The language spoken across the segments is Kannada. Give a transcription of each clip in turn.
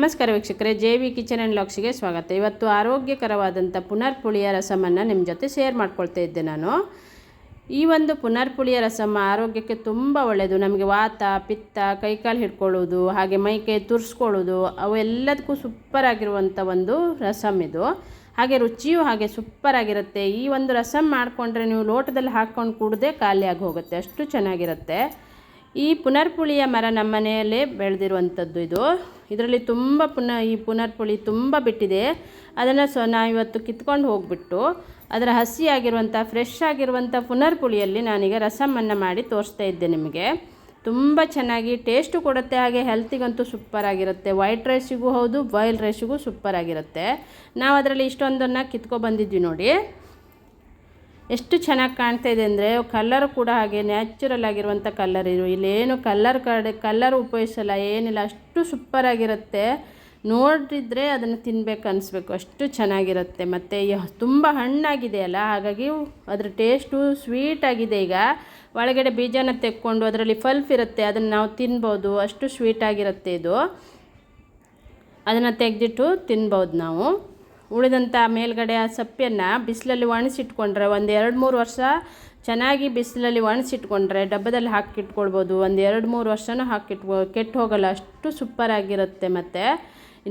ನಮಸ್ಕಾರ ವೀಕ್ಷಕರೇ, ಜೆ ವಿ ಕಿಚನ್ ಆ್ಯಂಡ್ ಲಾಕ್ಸಿಗೆ ಸ್ವಾಗತ. ಇವತ್ತು ಆರೋಗ್ಯಕರವಾದಂಥ ಪುನರ್ಪುಳಿಯ ರಸಮನ್ನು ನಿಮ್ಮ ಜೊತೆ ಶೇರ್ ಮಾಡ್ಕೊಳ್ತಾ ಇದ್ದೆ ನಾನು. ಈ ಒಂದು ಪುನರ್ಪುಳಿಯ ರಸಮ ಆರೋಗ್ಯಕ್ಕೆ ತುಂಬ ಒಳ್ಳೆಯದು ನಮಗೆ ವಾತ, ಪಿತ್ತ, ಕೈಕಾಲು ಹಿಡ್ಕೊಳ್ಳೋದು, ಹಾಗೆ ಮೈಕೈ ತುರಿಸ್ಕೊಳ್ಳೋದು ಅವೆಲ್ಲದಕ್ಕೂ ಸೂಪರ್ ಆಗಿರುವಂಥ ಒಂದು ರಸಮ್ ಇದು. ಹಾಗೆ ರುಚಿಯೂ ಹಾಗೆ ಸೂಪರ್ ಆಗಿರುತ್ತೆ. ಈ ಒಂದು ರಸಮ್ ಮಾಡಿಕೊಂಡ್ರೆ ನೀವು ಲೋಟದಲ್ಲಿ ಹಾಕ್ಕೊಂಡು ಕುಡದೆ ಖಾಲಿಯಾಗಿ ಹೋಗುತ್ತೆ. ಅಷ್ಟು ಚೆನ್ನಾಗಿರುತ್ತೆ. ಈ ಪುನರ್ಪುಳಿಯ ಮರ ನಮ್ಮ ಮನೆಯಲ್ಲೇ ಬೆಳೆದಿರುವಂಥದ್ದು ಇದು. ಇದರಲ್ಲಿ ತುಂಬ ಪುನಃ, ಈ ಪುನರ್ಪುಳಿ ತುಂಬ ಬಿಟ್ಟಿದೆ. ಅದನ್ನು ಸೊ ನಾವಿವತ್ತು ಕಿತ್ಕೊಂಡು ಹೋಗ್ಬಿಟ್ಟು ಅದರ ಹಸಿಯಾಗಿರುವಂಥ ಫ್ರೆಶ್ ಆಗಿರುವಂಥ ಪುನರ್ಪುಳಿಯಲ್ಲಿ ನಾನೀಗ ರಸಮನ್ನು ಮಾಡಿ ತೋರಿಸ್ತಾ ಇದ್ದೆ ನಿಮಗೆ. ತುಂಬ ಚೆನ್ನಾಗಿ ಟೇಸ್ಟು ಕೊಡುತ್ತೆ, ಹಾಗೆ ಹೆಲ್ತಿಗಂತೂ ಸೂಪರ್ ಆಗಿರುತ್ತೆ. ವೈಟ್ ರೈಸಿಗೂ ಹೌದು ಬಾಯ್ಲ್ ರೈಸಿಗೂ ಸೂಪರ್ ಆಗಿರುತ್ತೆ. ನಾವು ಅದರಲ್ಲಿ ಇಷ್ಟೊಂದನ್ನು ಕಿತ್ಕೊ ಬಂದಿದ್ವಿ ನೋಡಿ. ಎಷ್ಟು ಚೆನ್ನಾಗಿ ಕಾಣ್ತಾ ಇದೆ ಅಂದರೆ ಕಲ್ಲರ್ ಕೂಡ ಹಾಗೆ ನ್ಯಾಚುರಲ್ ಆಗಿರುವಂಥ ಕಲ್ಲರ್ ಇರು ಇಲ್ಲೇನು ಕಲ್ಲರ್ ಕಡೆ, ಕಲ್ಲರ್ ಉಪಯೋಗಿಸಲ್ಲ, ಏನಿಲ್ಲ, ಅಷ್ಟು ಸೂಪರ್ ಆಗಿರುತ್ತೆ. ನೋಡಿದ್ರೆ ಅದನ್ನು ತಿನ್ಬೇಕು ಅನಿಸ್ಬೇಕು. ಅಷ್ಟು ಚೆನ್ನಾಗಿರುತ್ತೆ. ಮತ್ತು ತುಂಬ ಹಣ್ಣಾಗಿದೆ ಅಲ್ಲ, ಹಾಗಾಗಿ ಅದ್ರ ಟೇಸ್ಟು ಸ್ವೀಟ್ ಆಗಿದೆ ಈಗ. ಒಳಗಡೆ ಬೀಜನ ತೆಕ್ಕೊಂಡು ಅದರಲ್ಲಿ ಫಲ್ಫ್ ಇರುತ್ತೆ, ಅದನ್ನು ನಾವು ತಿನ್ಬೋದು. ಅಷ್ಟು ಸ್ವೀಟ್ ಆಗಿರುತ್ತೆ ಇದು. ಅದನ್ನು ತೆಗೆದಿಟ್ಟು ತಿನ್ಬೋದು ನಾವು. ಉಳಿದಂಥ ಮೇಲ್ಗಡೆ ಆ ಸಪ್ಪೆಯನ್ನು ಬಿಸಿಲಲ್ಲಿ ಒಣಸಿಟ್ಕೊಂಡ್ರೆ ಒಂದು ಎರಡು ಮೂರು ವರ್ಷ ಚೆನ್ನಾಗಿ ಬಿಸಿಲಲ್ಲಿ ಒಣಸಿಟ್ಕೊಂಡ್ರೆ ಡಬ್ಬದಲ್ಲಿ ಹಾಕಿಟ್ಕೊಳ್ಬೋದು. ಒಂದು ಎರಡು ಮೂರು ವರ್ಷನೂ ಹಾಕಿಟ್ಕೊ, ಕೆಟ್ಟು ಹೋಗಲ್ಲ. ಅಷ್ಟು ಸೂಪರ್ ಆಗಿರುತ್ತೆ ಮತ್ತು.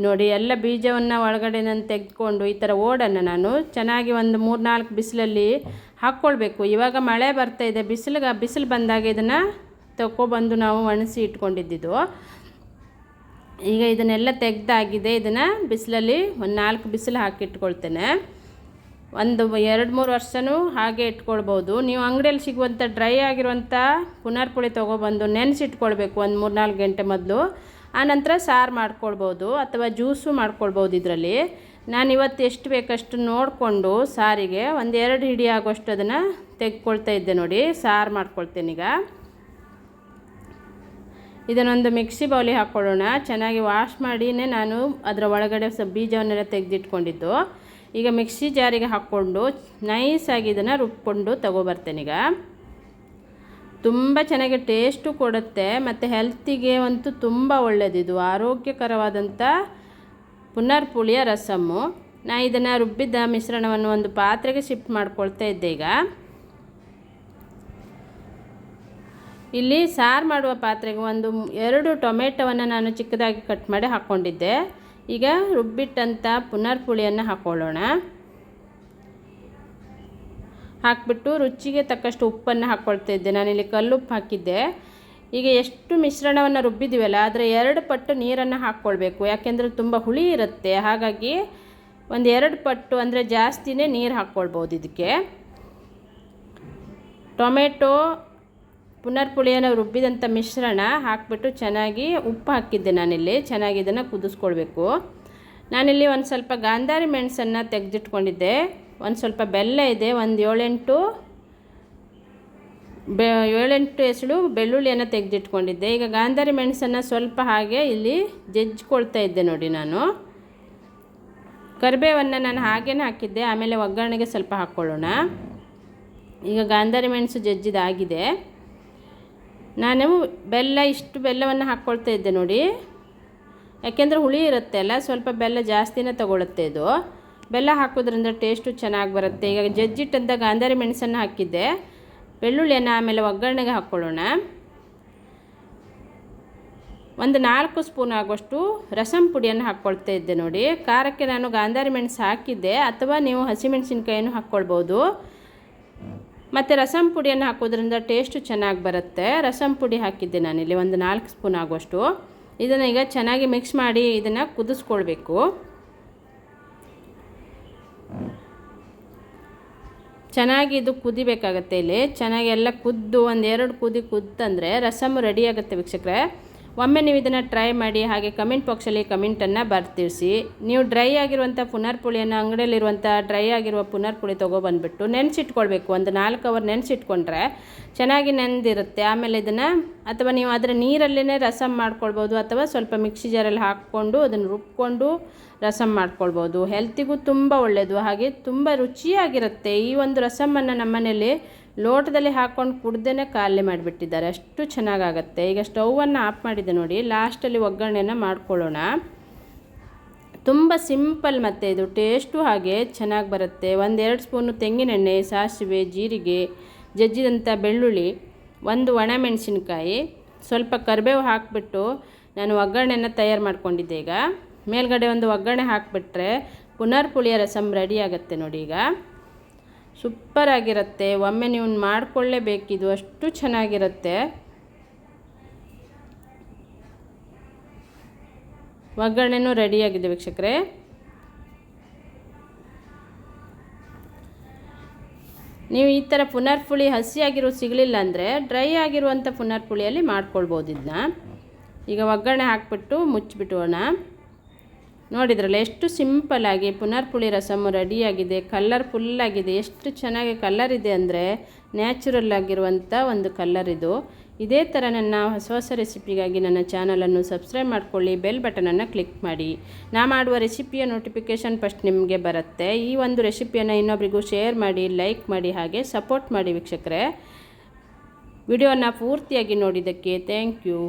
ನೋಡಿ, ಎಲ್ಲ ಬೀಜವನ್ನು ಒಳಗಡೆ ನಾನು ತೆಗೆದುಕೊಂಡು ಈ ಥರ ಓಡನ್ನು ನಾನು ಚೆನ್ನಾಗಿ ಒಂದು ಮೂರು ನಾಲ್ಕು ಬಿಸಿಲಲ್ಲಿ ಹಾಕ್ಕೊಳ್ಬೇಕು. ಇವಾಗ ಮಳೆ ಬರ್ತಾ ಇದೆ. ಬಿಸಿಲಿಗೆ, ಬಿಸಿಲು ಬಂದಾಗ ಇದನ್ನು ತಗೊಬಂದು ನಾವು ಒಣಸಿ ಇಟ್ಕೊಂಡಿದ್ದಿದ್ದು. ಈಗ ಇದನ್ನೆಲ್ಲ ತೆಗ್ದಾಗಿದೆ. ಇದನ್ನು ಬಿಸಿಲಲ್ಲಿ ಒಂದು ನಾಲ್ಕು ಬಿಸಿಲು ಹಾಕಿಟ್ಕೊಳ್ತೇನೆ ಒಂದು ಎರಡು ಮೂರು ವರ್ಷವೂ ಹಾಗೆ ಇಟ್ಕೊಳ್ಬೋದು. ನೀವು ಅಂಗಡಿಯಲ್ಲಿ ಸಿಗುವಂಥ ಡ್ರೈ ಆಗಿರುವಂಥ ಪುನರ್ಪುಳಿ ತೊಗೊಬಂದು ನೆನೆಸಿಟ್ಕೊಳ್ಬೇಕು ಒಂದು ಮೂರು ನಾಲ್ಕು ಗಂಟೆ ಮೊದಲು. ಆನಂತರ ಸಾರು ಮಾಡ್ಕೊಳ್ಬೋದು ಅಥವಾ ಜ್ಯೂಸು ಮಾಡ್ಕೊಳ್ಬೋದು ಇದರಲ್ಲಿ. ನಾನು ಇವತ್ತು ಎಷ್ಟು ಬೇಕಷ್ಟು ನೋಡಿಕೊಂಡು ಸಾರಿಗೆ ಒಂದು ಎರಡು ಹಿಡಿ ಆಗೋಷ್ಟು ಅದನ್ನು ತೆಗೆದುಕೊಳ್ತಾ ಇದ್ದೆ ನೋಡಿ. ಸಾರು ಮಾಡ್ಕೊಳ್ತೇನೆ ಈಗ. ಇದನ್ನೊಂದು ಮಿಕ್ಸಿ ಬೌಲಿ ಹಾಕ್ಕೊಳ್ಳೋಣ. ಚೆನ್ನಾಗಿ ವಾಶ್ ಮಾಡಿಯೇ ನಾನು ಅದರ ಒಳಗಡೆ ಸ ಬೀಜವನ್ನೆಲ್ಲ ತೆಗೆದಿಟ್ಕೊಂಡಿದ್ದು. ಈಗ ಮಿಕ್ಸಿ ಜಾರಿಗೆ ಹಾಕ್ಕೊಂಡು ನೈಸಾಗಿ ಇದನ್ನು ರುಬ್ಕೊಂಡು ತಗೊಬರ್ತೇನೆ ಈಗ. ತುಂಬ ಚೆನ್ನಾಗಿ ಟೇಸ್ಟು ಕೊಡುತ್ತೆ ಮತ್ತು ಹೆಲ್ತಿಗೆ ಅಂತೂ ತುಂಬ ಒಳ್ಳೆಯದಿದು ಆರೋಗ್ಯಕರವಾದಂಥ ಪುನರ್ಪುಳಿಯ ರಸಮ್ಮು. ನಾ ಇದನ್ನು ರುಬ್ಬಿದ್ದ ಮಿಶ್ರಣವನ್ನು ಒಂದು ಪಾತ್ರೆಗೆ ಶಿಫ್ಟ್ ಮಾಡ್ಕೊಳ್ತಾ ಇದ್ದೆ ಈಗ. ಇಲ್ಲಿ ಸಾರು ಮಾಡುವ ಪಾತ್ರೆಗೆ ಒಂದು ಎರಡು ಟೊಮೆಟೊವನ್ನು ನಾನು ಚಿಕ್ಕದಾಗಿ ಕಟ್ ಮಾಡಿ ಹಾಕ್ಕೊಂಡಿದ್ದೆ. ಈಗ ರುಬ್ಬಿಟ್ಟಂಥ ಪುನರ್ಪುಳಿಯನ್ನು ಹಾಕ್ಕೊಳ್ಳೋಣ ಹಾಕ್ಬಿಟ್ಟು ರುಚಿಗೆ ತಕ್ಕಷ್ಟು ಉಪ್ಪನ್ನು ಹಾಕ್ಕೊಳ್ತಾ ಇದ್ದೆ. ನಾನಿಲ್ಲಿ ಕಲ್ಲುಪ್ಪು ಹಾಕಿದ್ದೆ. ಈಗ ಎಷ್ಟು ಮಿಶ್ರಣವನ್ನು ರುಬ್ಬಿದ್ದೀವಲ್ಲ, ಆದರೆ ಎರಡು ಪಟ್ಟು ನೀರನ್ನು ಹಾಕ್ಕೊಳ್ಬೇಕು. ಯಾಕೆಂದರೆ ತುಂಬ ಹುಳಿ ಇರುತ್ತೆ. ಹಾಗಾಗಿ ಒಂದು ಎರಡು ಪಟ್ಟು, ಅಂದರೆ ಜಾಸ್ತಿನೇ ನೀರು ಹಾಕ್ಕೊಳ್ಬೋದು ಇದಕ್ಕೆ. ಟೊಮೆಟೊ ಪುನರ್ಪುಳಿಯನ್ನು ರುಬ್ಬಿದಂಥ ಮಿಶ್ರಣ ಹಾಕಿಬಿಟ್ಟು ಚೆನ್ನಾಗಿ ಉಪ್ಪು ಹಾಕಿದ್ದೆ ನಾನಿಲ್ಲಿ. ಚೆನ್ನಾಗಿ ಇದನ್ನು ಕುದಿಸ್ಕೊಳ್ಬೇಕು. ನಾನಿಲ್ಲಿ ಒಂದು ಸ್ವಲ್ಪ ಗಾಂಧಾರಿ ಮೆಣಸನ್ನು ತೆಗೆದಿಟ್ಕೊಂಡಿದ್ದೆ. ಒಂದು ಸ್ವಲ್ಪ ಬೆಲ್ಲ ಇದೆ, ಒಂದು ಏಳೆಂಟು ಬೆ, ಏಳೆಂಟು ಎಸಳು ಬೆಳ್ಳುಳ್ಳಿಯನ್ನು ತೆಗೆದಿಟ್ಕೊಂಡಿದ್ದೆ. ಈಗ ಗಾಂಧಾರಿ ಮೆಣಸನ್ನು ಸ್ವಲ್ಪ ಹಾಗೆ ಇಲ್ಲಿ ಜಜ್ಜಿಕೊಳ್ತಾ ಇದ್ದೆ ನೋಡಿ ನಾನು. ಕರಿಬೇವನ್ನು ನಾನು ಹಾಗೇನೆ ಹಾಕಿದ್ದೆ, ಆಮೇಲೆ ಒಗ್ಗರಣೆಗೆ ಸ್ವಲ್ಪ ಹಾಕ್ಕೊಳ್ಳೋಣ. ಈಗ ಗಾಂಧಾರಿ ಮೆಣಸು ಜಜ್ಜಿದಾಗಿದೆ. ನಾನು ಬೆಲ್ಲ, ಇಷ್ಟು ಬೆಲ್ಲವನ್ನು ಹಾಕ್ಕೊಳ್ತಾ ಇದ್ದೆ ನೋಡಿ. ಯಾಕೆಂದರೆ ಹುಳಿ ಇರುತ್ತೆ ಅಲ್ಲ, ಸ್ವಲ್ಪ ಬೆಲ್ಲ ಜಾಸ್ತಿನೇ ತಗೊಳುತ್ತೆ ಇದು. ಬೆಲ್ಲ ಹಾಕೋದ್ರಿಂದ ಟೇಸ್ಟು ಚೆನ್ನಾಗಿ ಬರುತ್ತೆ. ಈಗ ಜಜ್ಜಿಟ್ಟಂತ ಗಾಂಧಾರಿ ಮೆಣಸನ್ನು ಹಾಕಿದ್ದೆ. ಬೆಳ್ಳುಳ್ಳಿಯನ್ನು ಆಮೇಲೆ ಒಗ್ಗರಣೆಗೆ ಹಾಕ್ಕೊಳ್ಳೋಣ. ಒಂದು ನಾಲ್ಕು ಸ್ಪೂನ್ ಆಗುವಷ್ಟು ರಸಂ ಪುಡಿಯನ್ನು ಹಾಕ್ಕೊಳ್ತಾ ಇದ್ದೆ ನೋಡಿ. ಖಾರಕ್ಕೆ ನಾನು ಗಾಂಧಾರಿ ಮೆಣಸು ಹಾಕಿದ್ದೆ, ಅಥವಾ ನೀವು ಹಸಿಮೆಣಸಿನ್ಕಾಯನ್ನು ಹಾಕ್ಕೊಳ್ಬೋದು. ಮತ್ತು ರಸಂ ಪುಡಿಯನ್ನು ಹಾಕೋದ್ರಿಂದ ಟೇಸ್ಟು ಚೆನ್ನಾಗಿ ಬರುತ್ತೆ. ರಸಂ ಪುಡಿ ಹಾಕಿದ್ದೆ ನಾನಿಲ್ಲಿ, ಒಂದು ನಾಲ್ಕು ಸ್ಪೂನ್ ಆಗುವಷ್ಟು. ಇದನ್ನು ಈಗ ಚೆನ್ನಾಗಿ ಮಿಕ್ಸ್ ಮಾಡಿ ಇದನ್ನು ಕುದಿಸ್ಕೊಳ್ಬೇಕು. ಚೆನ್ನಾಗಿ ಇದು ಕುದಿಬೇಕಾಗತ್ತೆ ಇಲ್ಲಿ. ಚೆನ್ನಾಗಿ ಎಲ್ಲ ಕುದ್ದು ಒಂದೆರಡು ಕುದಿ ಕುದ್ದಂದರೆ ರಸಮ್ ರೆಡಿ ಆಗುತ್ತೆ ವೀಕ್ಷಕರೇ. ಒಮ್ಮೆ ನೀವು ಇದನ್ನು ಟ್ರೈ ಮಾಡಿ ಹಾಗೆ ಕಮೆಂಟ್ ಬಾಕ್ಸಲ್ಲಿ ಕಮೆಂಟನ್ನು ಬರ್ತಿರಿಸಿ. ನೀವು ಡ್ರೈ ಆಗಿರುವಂಥ ಪುನರ್ಪುಳಿಯನ್ನು ಅಂಗಡಿಯಲ್ಲಿರುವಂಥ ಡ್ರೈ ಆಗಿರುವ ಪುನರ್ಪುಳಿ ತೊಗೊಬಂದ್ಬಿಟ್ಟು ನೆನೆಸಿಟ್ಕೊಳ್ಬೇಕು. ಒಂದು ನಾಲ್ಕು ಅವರ್ ನೆನೆಸಿಟ್ಕೊಂಡ್ರೆ ಚೆನ್ನಾಗಿ ನೆನೆದಿರುತ್ತೆ ಆಮೇಲೆ ಇದನ್ನು ಅಥವಾ ನೀವು ಅದರ ನೀರಲ್ಲೇ ರಸಮ್ ಮಾಡ್ಕೊಳ್ಬೋದು ಅಥವಾ ಸ್ವಲ್ಪ ಮಿಕ್ಸಿ ಜಾರಲ್ಲಿ ಹಾಕ್ಕೊಂಡು ಅದನ್ನು ರುಬ್ಕೊಂಡು ರಸಮ್ ಮಾಡ್ಕೊಳ್ಬೋದು. ಹೆಲ್ತಿಗೂ ತುಂಬ ಒಳ್ಳೆಯದು ಹಾಗೆ ತುಂಬ ರುಚಿಯಾಗಿರುತ್ತೆ. ಈ ಒಂದು ರಸಮನ್ನು ನಮ್ಮನೇಲಿ ಲೋಟದಲ್ಲಿ ಹಾಕ್ಕೊಂಡು ಕುಡ್ದೇ ಖಾಲಿ ಮಾಡಿಬಿಟ್ಟಿದ್ದಾರೆ. ಅಷ್ಟು ಚೆನ್ನಾಗಾಗತ್ತೆ. ಈಗ ಸ್ಟೌವನ್ನು ಆಫ್ ಮಾಡಿದೆ ನೋಡಿ. ಲಾಸ್ಟಲ್ಲಿ ಒಗ್ಗರಣೆನ ಮಾಡ್ಕೊಳ್ಳೋಣ. ತುಂಬ ಸಿಂಪಲ್ ಮತ್ತು ಇದು ಟೇಸ್ಟು ಹಾಗೆ ಚೆನ್ನಾಗಿ ಬರುತ್ತೆ. ಒಂದೆರಡು ಸ್ಪೂನು ತೆಂಗಿನೆಣ್ಣೆ, ಸಾಸಿವೆ, ಜೀರಿಗೆ ಜಜ್ಜಿದಂಥ ಬೆಳ್ಳುಳ್ಳಿ. ಒಂದು ಒಣಮೆಣಸಿನ್ಕಾಯಿ ಸ್ವಲ್ಪ ಕರಿಬೇವು ಹಾಕಿಬಿಟ್ಟು ನಾನು ಒಗ್ಗರಣೆನ ತಯಾರು ಮಾಡ್ಕೊಂಡಿದ್ದೆ ಈಗ. ಮೇಲ್ಗಡೆ ಒಂದು ಒಗ್ಗರಣೆ ಹಾಕಿಬಿಟ್ರೆ ಪುನರ್ ಪುಳಿಯ ರಸಮ್ ರೆಡಿ ಆಗುತ್ತೆ ನೋಡಿ ಈಗ. ಸೂಪರ್ ಆಗಿರುತ್ತೆ. ಒಮ್ಮೆ ನೀವು ಮಾಡಿಕೊಳ್ಳೇಬೇಕಿದು. ಅಷ್ಟು ಚೆನ್ನಾಗಿರುತ್ತೆ. ಒಗ್ಗರಣೆನೂ ರೆಡಿಯಾಗಿದೆ ವೀಕ್ಷಕರೇ. ನೀವು ಈ ಥರ ಪುನರ್ಪುಳಿ ಹಸಿಯಾಗಿರೋ ಸಿಗಲಿಲ್ಲ ಅಂದರೆ ಡ್ರೈ ಆಗಿರುವಂಥ ಪುನರ್ಪುಳಿಯಲ್ಲಿ ಮಾಡ್ಕೊಳ್ಬೋದು ಇದನ್ನ ಈಗ ಒಗ್ಗರಣೆ ಹಾಕ್ಬಿಟ್ಟು ಮುಚ್ಚಿಬಿಟ್ಟೋಣ ನೋಡಿದ್ರಲ್ಲ, ಎಷ್ಟು ಸಿಂಪಲ್ಲಾಗಿ ಪುನರ್ಪುಳಿ ರಸಮ್ಮು ರೆಡಿಯಾಗಿದೆ ಕಲ್ಲರ್ ಫುಲ್ಲಾಗಿದೆ ಎಷ್ಟು ಚೆನ್ನಾಗಿ ಕಲ್ಲರ್ ಇದೆ ಅಂದರೆ ನ್ಯಾಚುರಲ್ ಆಗಿರುವಂಥ ಒಂದು ಕಲ್ಲರ್ ಇದು. ಇದೇ ಥರ ನನ್ನ ಹೊಸ ಹೊಸ ರೆಸಿಪಿಗಾಗಿ ನನ್ನ ಚಾನಲನ್ನು ಸಬ್ಸ್ಕ್ರೈಬ್ ಮಾಡ್ಕೊಳ್ಳಿ ಬೆಲ್ ಬಟನನ್ನು ಕ್ಲಿಕ್ ಮಾಡಿ. ನಾ ಮಾಡುವ ರೆಸಿಪಿಯ ನೋಟಿಫಿಕೇಷನ್ ಫಸ್ಟ್ ನಿಮಗೆ ಬರುತ್ತೆ. ಈ ಒಂದು ರೆಸಿಪಿಯನ್ನು ಇನ್ನೊಬ್ಬರಿಗೂ ಶೇರ್ ಮಾಡಿ ಲೈಕ್ ಮಾಡಿ, ಹಾಗೆ ಸಪೋರ್ಟ್ ಮಾಡಿ ವೀಕ್ಷಕರೇ. ವಿಡಿಯೋನ ಪೂರ್ತಿಯಾಗಿ ನೋಡಿದ್ದಕ್ಕೆ ಥ್ಯಾಂಕ್ ಯು